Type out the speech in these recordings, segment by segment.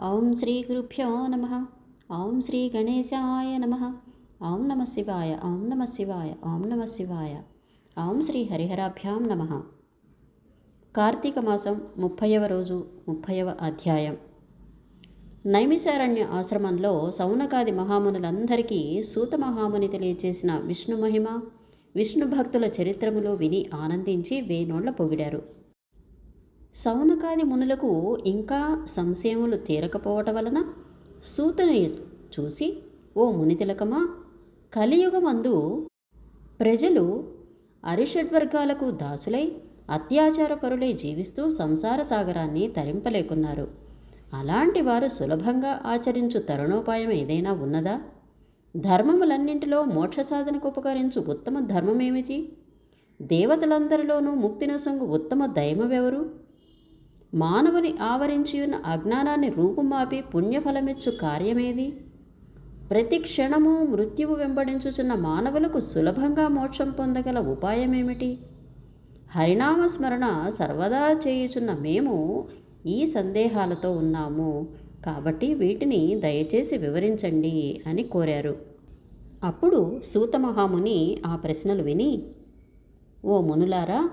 ఓం శ్రీ గురుభ్యో నమ. ఓం శ్రీ గణేశాయ నమ. ఓం నమ శివాయ. ఓం నమ శివాయ. ఓం నమ శివాయ. ఓం శ్రీ హరిహరాభ్యాం నమ. కార్తీక మాసం ముప్పైవ రోజు ముప్పైవ అధ్యాయం. నైమిసారణ్య ఆశ్రమంలో సౌనకాది మహామునులందరికీ సూత మహాముని తెలియచేసిన విష్ణు మహిమ విష్ణు భక్తుల చరిత్రములు విని ఆనందించి వేనోళ్ళ పొగిడారు. సౌనకాది మునులకు ఇంకా సంశయములు తీరకపోవటం వలన సూతని చూసి ఓ మునితిలకమా కలియుగమందు ప్రజలు అరిషడ్వర్గాలకు దాసులై అత్యాచారపరులై జీవిస్తూ సంసార సాగరాన్ని తరింపలేకున్నారు. అలాంటి వారు సులభంగా ఆచరించు తరుణోపాయం ఏదైనా ఉన్నదా? ధర్మములన్నింటిలో మోక్ష సాధనకు ఉపకరించు ఉత్తమ ధర్మమేమిటి? దేవతలందరిలోనూ ముక్తినొసంగు ఉత్తమ దైవమెవరు? మానవుని ఆవరించి ఉన్న అజ్ఞానాన్ని రూపుమాపి పుణ్యఫలమిచ్చు కార్యమేది? ప్రతి క్షణము మృత్యువు వెంబడించుచున్న మానవులకు సులభంగా మోక్షం పొందగల ఉపాయమేమిటి? హరినామ స్మరణ సర్వదా చేయుచున్న మేము ఈ సందేహాలతో ఉన్నాము. కాబట్టి వీటిని దయచేసి వివరించండి అని కోరారు. అప్పుడు సూతమహాముని ఆ ప్రశ్నలు విని ఓ మునులారా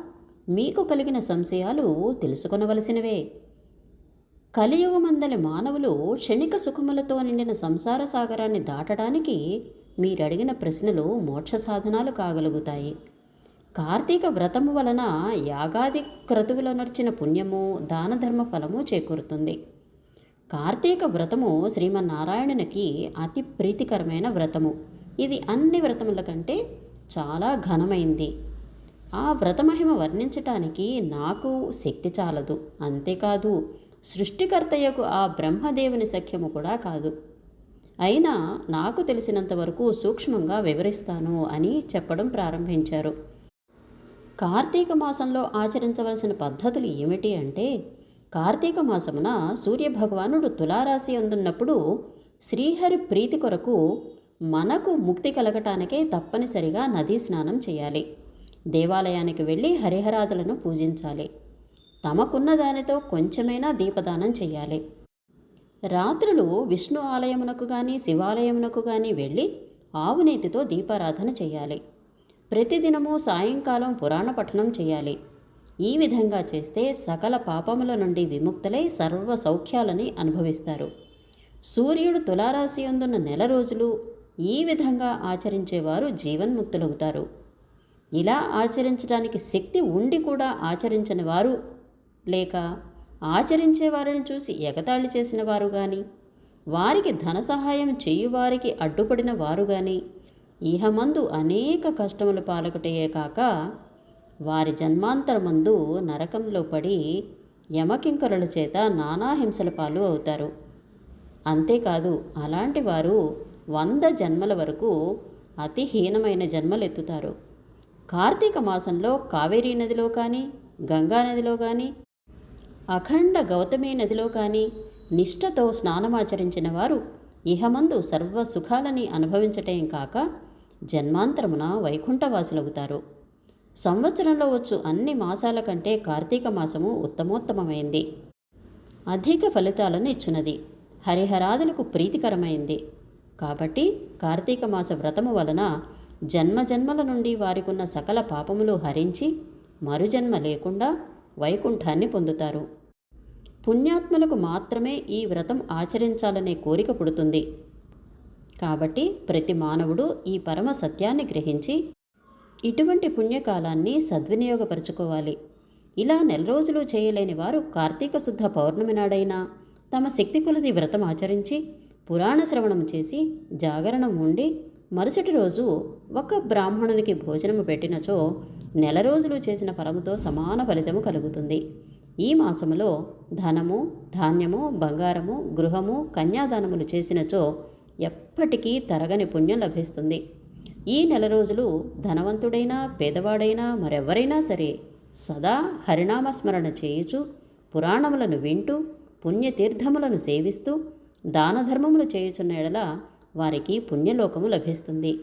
మీకు కలిగిన సంశయాలు తెలుసుకొనవలసినవే. కలియుగమందలి మానవులు క్షణిక సుఖములతో నిండిన సంసార సాగరాన్ని దాటడానికి మీరడిగిన ప్రశ్నలు మోక్ష సాధనాలు కాగలుగుతాయి. కార్తీక వ్రతము వలన యాగాది క్రతువులో నర్చిన పుణ్యము దానధర్మ ఫలము చేకూరుతుంది. కార్తీక వ్రతము శ్రీమన్నారాయణునికి అతి ప్రీతికరమైన వ్రతము. ఇది అన్ని వ్రతముల కంటే చాలా ఘనమైంది. ఆ వ్రతమహిమ వర్ణించటానికి నాకు శక్తి చాలదు. అంతేకాదు సృష్టికర్తయ్యకు ఆ బ్రహ్మదేవుని సఖ్యము కూడా కాదు. అయినా నాకు తెలిసినంత వరకు సూక్ష్మంగా వివరిస్తాను అని చెప్పడం ప్రారంభించారు. కార్తీక మాసంలో ఆచరించవలసిన పద్ధతులు ఏమిటి అంటే కార్తీక మాసమున సూర్యభగవానుడు తులారాశి అందున్నప్పుడు శ్రీహరి ప్రీతి కొరకు మనకు ముక్తి కలగటానికే తప్పనిసరిగా నదీ స్నానం చేయాలి. దేవాలయానికి వెళ్ళి హరిహరాదులను పూజించాలి. తమకున్న దానితో కొంచెమైనా దీపదానం చేయాలి. రాత్రులు విష్ణు ఆలయమునకు కానీ శివాలయమునకు కానీ వెళ్ళి ఆవునేతితో దీపారాధన చేయాలి. ప్రతిదినము సాయంకాలం పురాణ పఠనం చేయాలి. ఈ విధంగా చేస్తే సకల పాపముల నుండి విముక్తులై సర్వ సౌఖ్యాలని అనుభవిస్తారు. సూర్యుడు తులారాశి అందున్న నెల రోజులు ఈ విధంగా ఆచరించేవారు జీవన్ముక్తులవుతారు. ఇలా ఆచరించడానికి శక్తి ఉండి కూడా ఆచరించని వారు లేక ఆచరించే వారిని చూసి ఎగతాళి చేసిన వారు కానీ వారికి ధన సహాయం చేయువారికి అడ్డుపడిన వారు కానీ ఇహమందు అనేక కష్టములు పాలకుటయే కాక వారి జన్మాంతరమందు నరకంలో పడి యమకింకరుల చేత నానా హింసల పాలు అవుతారు. అంతేకాదు అలాంటి వారు వంద జన్మల వరకు అతి హీనమైన జన్మలెత్తుతారు. కార్తీక మాసంలో కావేరీ నదిలో కానీ గంగా నదిలో కానీ అఖండ గౌతమి నదిలో కానీ నిష్ఠతో స్నానమాచరించిన వారు ఇహమందు సర్వ సుఖాలని అనుభవించటం కాక జన్మాంతరమున వైకుంఠవాసులవుతారు. సంవత్సరంలో వచ్చు అన్ని మాసాల కంటే కార్తీక మాసము ఉత్తమోత్తమమైంది. అధిక ఫలితాలను ఇచ్చినది. హరిహరాదులకు ప్రీతికరమైంది. కాబట్టి కార్తీక మాస వ్రతము వలన జన్మజన్మల నుండి వారికున్న సకల పాపములు హరించి మరుజన్మ లేకుండా వైకుంఠాన్ని పొందుతారు. పుణ్యాత్మలకు మాత్రమే ఈ వ్రతం ఆచరించాలనే కోరిక పుడుతుంది. కాబట్టి ప్రతి మానవుడు ఈ పరమ సత్యాన్ని గ్రహించి ఇటువంటి పుణ్యకాలాన్ని సద్వినియోగపరచుకోవాలి. ఇలా నెల రోజులు చేయలేని వారు కార్తీక శుద్ధ పౌర్ణమి నాడైనా తమ శక్తి కొలది వ్రతం ఆచరించి పురాణ శ్రవణం చేసి జాగరణం ఉండి మరుసటి రోజు ఒక బ్రాహ్మణునికి భోజనము పెట్టినచో నెల రోజులు చేసిన ఫలముతో సమాన ఫలితము కలుగుతుంది. ఈ మాసములో ధనము ధాన్యము బంగారము గృహము కన్యాదానములు చేసినచో ఎప్పటికీ తరగని పుణ్యం లభిస్తుంది. ఈ నెల రోజులు ధనవంతుడైనా పేదవాడైనా మరెవరైనా సరే సదా హరినామస్మరణ చేయుచు పురాణములను వింటూ పుణ్యతీర్థములను సేవిస్తూ దానధర్మములు చేయుచున్న ఎడల వారికి పుణ్యలోకము లభిస్తుంది.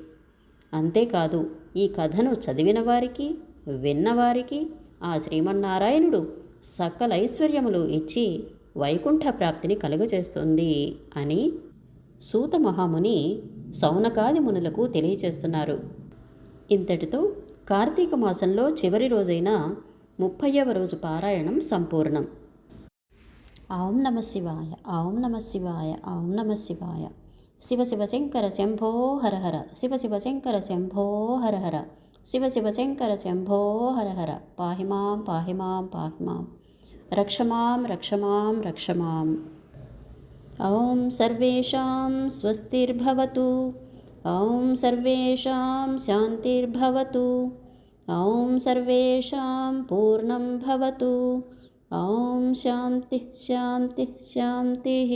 అంతేకాదు ఈ కథను చదివిన వారికి విన్నవారికి ఆ శ్రీమన్నారాయణుడు సకల ఐశ్వర్యములు ఇచ్చి వైకుంఠ ప్రాప్తిని కలుగజేస్తుంది అని సూత మహాముని సౌనకాది మునులకు తెలియచేస్తున్నారు. ఇంతటితో కార్తీక మాసంలో చివరి రోజైన ముప్పైవ రోజు పారాయణం సంపూర్ణం. ఓం నమ శివాయ ఓం నమ శివాయ ఓం నమ శివాయ. శివ శివ శంకర శంభో హర హర శివ శివ శంకర శంభో హర హర శివ శివ శంకర శంభో హర హర పాహి మాం పాహి మాం పాహి మాం రక్ష మాం రక్ష మాం రక్ష మాం ॐ सर्वेषां स्वस्तिर्भवतु ॐ सर्वेषां शान्तिर्भवतु ॐ सर्वेषां पूर्णं भवतु ॐ शान्तिः शान्तिः शान्तिः